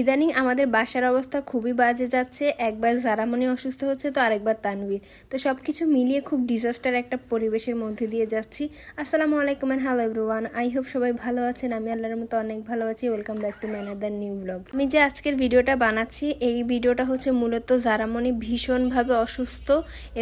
ইদানিং আমাদের বাসার অবস্থা খুবই বাজে যাচ্ছে। একবার জারামণি অসুস্থ হচ্ছে তো আরেকবার তানভীর। তো সব কিছু মিলিয়ে খুব ডিজাস্টার একটা পরিবেশের মধ্যে দিয়ে যাচ্ছি। আসসালামু আলাইকুম and hello everyone I hope সবাই ভালো আছেন। আমি আল্লাহর মতো অনেক ভালো আছি। Welcome back to my another new blog আমি যে আজকের ভিডিওটা বানাচ্ছি, এই ভিডিওটা হচ্ছে মূলত জারামণি ভীষণভাবে অসুস্থ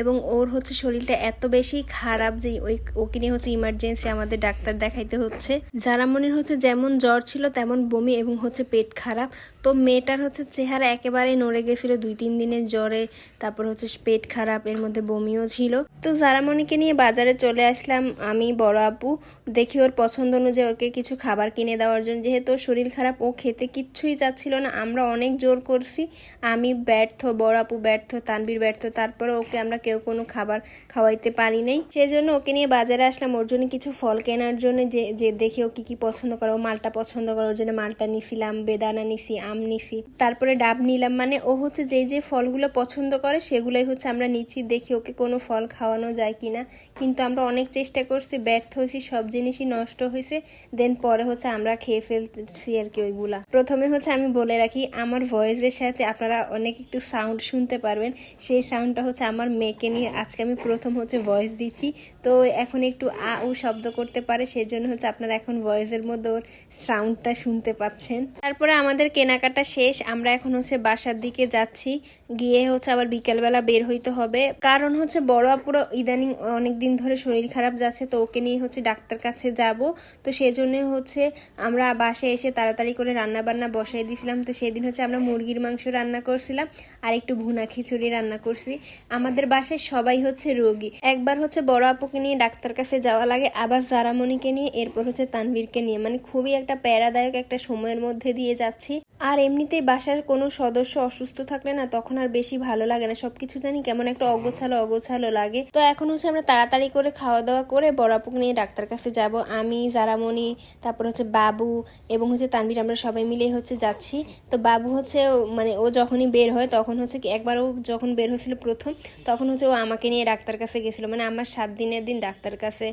এবং ওর হচ্ছে শরীরটা এত বেশি খারাপ যে ওই ওকে নিয়ে হচ্ছে ইমার্জেন্সি আমাদের ডাক্তার দেখাইতে হচ্ছে। জারামণির হচ্ছে যেমন জ্বর ছিল তেমন বমি এবং হচ্ছে পেট খারাপ। তো মেয়েটার হচ্ছে চেহারা একেবারেই নড়ে গেছিল দুই, তিন দিনের জ্বরে, তারপর হচ্ছে পেট খারাপ, এর মধ্যে বমিও ছিল। তো জারামণিকে নিয়ে বাজারে চলে আসলাম আমি, বড় আপু। দেখি ওর পছন্দ অনুযায়ী ওকে কিছু খাবার কিনে দেওয়ার জন্য। যেহেতু শরীর খারাপ, ও খেতে কিচ্ছুই চাচ্ছিল না। আমরা অনেক জোর করছি। আমি ব্যর্থ, বড় আপু ব্যর্থ তানবীর ব্যর্থ। তারপরে ওকে আমরা কেউ কোনো খাবার খাওয়াইতে পারি নাই। সেই জন্য ওকে নিয়ে বাজারে আসলাম। ওর জন্য কিছু ফল কেনার জন্য। যে যে দেখে ও কী কী পছন্দ করে, ও মালটা পছন্দ করে, ওর জন্য মালটা নিছিলাম, বেদানা নিছি আম নিছি। তারপরে ডাব নিলাম মানে ও হচ্ছে যেই যে ফলগুলো পছন্দ করে সেগুলোই হচ্ছে আমরা নিচ্ছি, দেখি ওকে কোনো ফল খাওয়ানো যায় কিনা। কিন্তু আমরা অনেক চেষ্টা করছি, ব্যর্থ হয়েছি, সব জিনিসই নষ্ট হয়েছে। দেন পরে হচ্ছে আমরা খেয়ে ফেলছি আর কি ওইগুলা। প্রথমে হচ্ছে আমি বলে রাখি, আমার ভয়েসের সাথে আপনারা অনেক একটু সাউন্ড শুনতে পারবেন। সেই সাউন্ডটা হচ্ছে আমার মেয়েকে নিয়ে আজকে আমি প্রথম হচ্ছে ভয়েস দিচ্ছি। তো এখন একটু আ উ শব্দ করতে পারে, সেজন্য হচ্ছে আপনারা এখন ভয়েসের মধ্যে ওর সাউন্ডটা শুনতে পাচ্ছেন। তারপরে আমাদের কেনাকাটা শেষ, আমরা এখন হচ্ছে বাসার দিকে যাচ্ছি। গিয়ে হচ্ছে আবার বিকেলবেলা বের হইতে হবে। কারণ হচ্ছে বড় আপুরো ইদানিং অনেক দিন ধরে শরীর খারাপ যাচ্ছে, তো ওকে নিয়ে হচ্ছে ডাক্তার কাছে যাব। তো সেই জন্য হচ্ছে আমরা বাসায় এসে তাড়াতাড়ি করে রান্না বান্না বসাই দিয়েছিলাম তো সেদিন হচ্ছে আমরা মুরগির মাংস রান্না করছিলাম আর একটু ভুনা খিচুড়ি রান্না করছি। আমাদের বাসায় সবাই হচ্ছে রোগী। একবার হচ্ছে বড় আপুকে নিয়ে ডাক্তার কাছে যাওয়া লাগে, আবার জারামণিকে নিয়ে, এরপর হচ্ছে তানভীরকে নিয়ে। মানে খুবই একটা প্যারাদায়ক একটা সময়ের মধ্যে দিয়ে যাচ্ছি। আর এমনিতেই বাসার কোনো সদস্য অসুস্থ থাকলে না তখন আর বেশি ভালো লাগে না। সবকিছু জানি কেমন একটা অগোছালো অগোছালো লাগে। তো এখন হচ্ছে আমরা তাড়াতাড়ি করে খাওয়া দাওয়া করে বড়াপুক নিয়ে ডাক্তার কাছে যাব। আমি, জারামণি, তারপর হচ্ছে বাবু এবং হচ্ছে তানভীর আমরা সবাই মিলে হচ্ছে যাচ্ছি। তো বাবু হচ্ছে মানে ও যখনই বের হয় তখন হচ্ছে একবার ও যখন বের হয়েছিল প্রথম তখন হচ্ছে ও আমাকে নিয়ে ডাক্তার কাছে গেছিল। মানে আমার সাত দিনের দিন ডাক্তার কাছে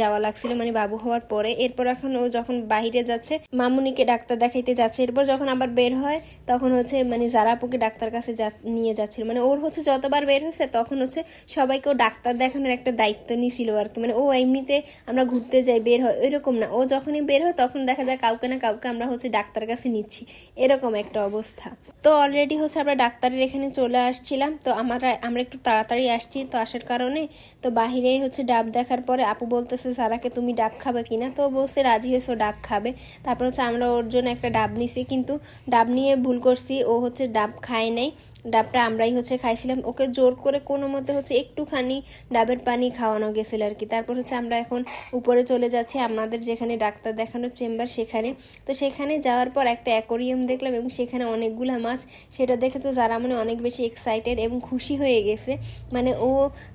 যাওয়া লাগছিল মানে বাবু হওয়ার পরে। এরপর এখন ও যখন বাইরে যাচ্ছে মামুনিকে ডাক্তার দেখাইতে যাচ্ছে। এরপর যখন আবার বের হয়, তখন হচ্ছে মানে যারা জারাপুকে ডাক্তার কাছে যা- নিয়ে যাচ্ছিল মানে ওর হচ্ছে যতবার বের হয়েছে, তখন হচ্ছে সবাইকে ও ডাক্তার দেখানোর একটা দায়িত্ব নিয়েছিল আর কি। মানে ও এমনিতে আমরা ঘুরতে যাই, বের হয়, এরকম না। ও যখনই বের হয়, তখন দেখা যায় কাউকে না কাউকে আমরা হচ্ছে ডাক্তার কাছে নিচ্ছি। এরকম একটা অবস্থা। তো অলরেডি হচ্ছে আমরা ডাক্তারের এখানে চলে আসছিলাম। তো আমরা আমরা একটু তাড়াতাড়ি আসছি তো আসার কারণে। তো বাহিরে হচ্ছে ডাব দেখার পরে আপু বলতেছে, সারাকে তুমি ডাব খাবে কিনা? তো বলছে, রাজি হয়েছে, ডাব খাবে। তারপর হচ্ছে আমরা ওর জন্য একটা ডাব নিছি। কিন্তু ডাব নিয়ে ভুল করছি ও হচ্ছে ডাব খায় নাই। ডাবটা আমরাই হচ্ছে খাইছিলাম। ওকে জোর করে কোনো মতে হচ্ছে একটুখানি ডাবের পানি খাওয়ানো গেছিল আর কি। তারপর হচ্ছে আমরা এখন উপরে চলে যাচ্ছি আমাদের যেখানে ডাক্তার দেখানোর চেম্বার সেখানে। তো সেখানে যাওয়ার পর একটা অ্যাকোরিয়াম দেখলাম এবং সেখানে অনেকগুলা মাছ। সেটা দেখে তো যারা মানে অনেক বেশি এক্সাইটেড এবং খুশি হয়ে গেছে। মানে ও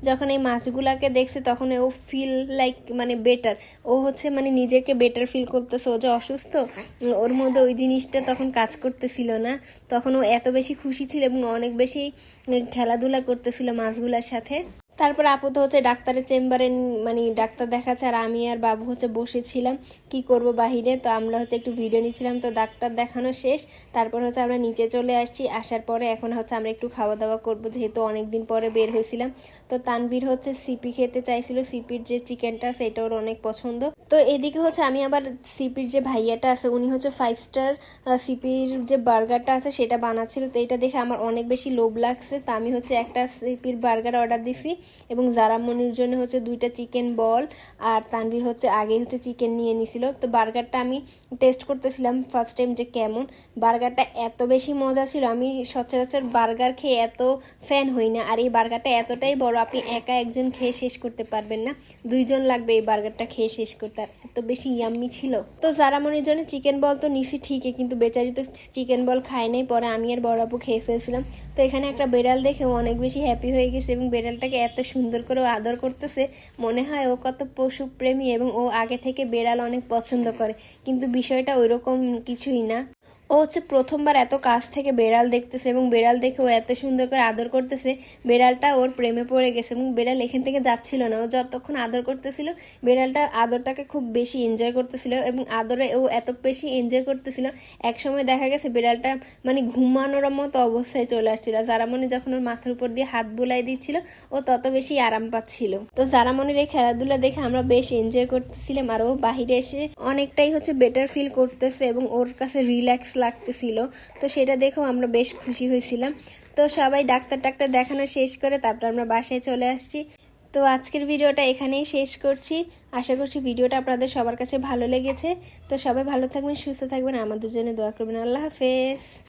যখন এই মাছগুলাকে দেখছে তখন ও ফিল লাইক মানে বেটার ও হচ্ছে মানে নিজেকে বেটার ফিল করতেছে। ও যে অসুস্থ, ওর মধ্যে ওই জিনিসটা তখন কাজ করতেছিল না। তখন ও এত বেশি খুশি ছিল এবং অনেক বেশি খেলাধুলা করতেছিল মাছগুলার সাথে। তারপর আপু তো হচ্ছে ডাক্তারের চেম্বারে মানে ডাক্তার দেখাচ্ছে, আর আমি আর বাবু হচ্ছে বসেছিলাম, কি করব বাহিরে। তো আমরা হচ্ছে একটু ভিডিও নিচ্ছিলাম, তো ডাক্তার দেখানো শেষ। তারপর হচ্ছে আমরা নিচে চলে আসছি, আসার পরে এখন হচ্ছে আমরা একটু খাওয়া দাওয়া করব, যেহেতু অনেক দিন পরে বের হয়েছিলাম। তো তানভীর হচ্ছে সিপি খেতে চাইছিল, সিপির যে চিকেনটা সেটা ওর অনেক পছন্দ। তো এদিকে হচ্ছে আমি আবার সিপির যে ভাইয়াটা আছে, উনি হচ্ছে ফাইভ স্টার সিপির যে বার্গারটা আছে, সেটা বানাচ্ছিল। তো এটা দেখে আমার অনেক বেশি লোভ লাগছে। তো আমি হচ্ছে একটা সিপির বার্গার অর্ডার দিছি। এবং জারামনির জন্য হচ্ছে দুইটা চিকেন বল আর তানভীর হচ্ছে আগে হচ্ছে চিকেন নিয়ে নিছিল। তো বার্গারটা আমি টেস্ট করতেছিলাম ফার্স্ট টাইম যে কেমন। বার্গারটা এত বেশি মজা ছিল, আমি সচরাচর বার্গার খেয়ে এত ফ্যান হই না। আর এই বার্গারটা এতটাই বড়, আপনি একা একজন খেয়ে শেষ করতে পারবেন না। দুইজন লাগবে এই বার্গারটা খেয়ে শেষ করতে, আর এত বেশি ইয়াম্মি ছিল। তো জারামনির জন্য চিকেন বল তো নিছি ঠিকই, কিন্তু বেচারি তো চিকেন বল খায় নাই, পরে আমি আর বড় আপু খেয়ে ফেলছিলাম। তো এখানে একটা বেড়াল দেখে অনেক বেশি হ্যাপি হয়ে গেছে এবং বেড়ালটাকে এত সুন্দর করে আদর করতেছে, মনে হয় ও কত পশু প্রেমী এবং ও আগে থেকে বেড়াল অনেক পছন্দ করে। কিন্তু বিষয়টা ওইরকম কিছুই না। ও হচ্ছে প্রথমবার এত কাছ থেকে বেড়াল দেখতেছে এবং বেড়াল দেখে ও এত সুন্দর করে আদর করতেছে, বেড়ালটা ওর প্রেমে পড়ে গেছে এবং বেড়াল এখান থেকে যাচ্ছিল না। ও যতক্ষণ আদর করতেছিল, বেড়ালটা আদরটাকে খুব বেশি এনজয় করতেছিল এবং আদরে ও এত বেশি এনজয় করতেছিল এক সময় দেখা গেছে বেড়ালটা মানে ঘুমানোর মতো অবস্থায় চলে আসছিল। জারামণি যখন ওর মাথার উপর দিয়ে হাত বুলাই দিচ্ছিল, ও তত বেশি আরাম পাচ্ছিল। তো যারা জারামণির এই খেলাধুলা দেখে আমরা বেশ এনজয় করতেছিলাম আর ও বাহিরে এসে অনেকটাই হচ্ছে বেটার ফিল করতেছে এবং ওর কাছে রিল্যাক্স লাগতেছিল। তো সেটা দেখেও আমরা বেশ খুশি হয়েছিলাম। তো সবাই ডাক্তার টাক্তার দেখানো শেষ করে তারপর আমরা বাসায় চলে আসছি। তো আজকের ভিডিওটা এখানেই শেষ করছি। আশা করছি ভিডিওটা আপনাদের সবার কাছে ভালো লেগেছে। তো সবাই ভালো থাকবেন, সুস্থ থাকবেন। আমাদের জন্য দোয়া করবেন। আল্লাহ হাফেজ।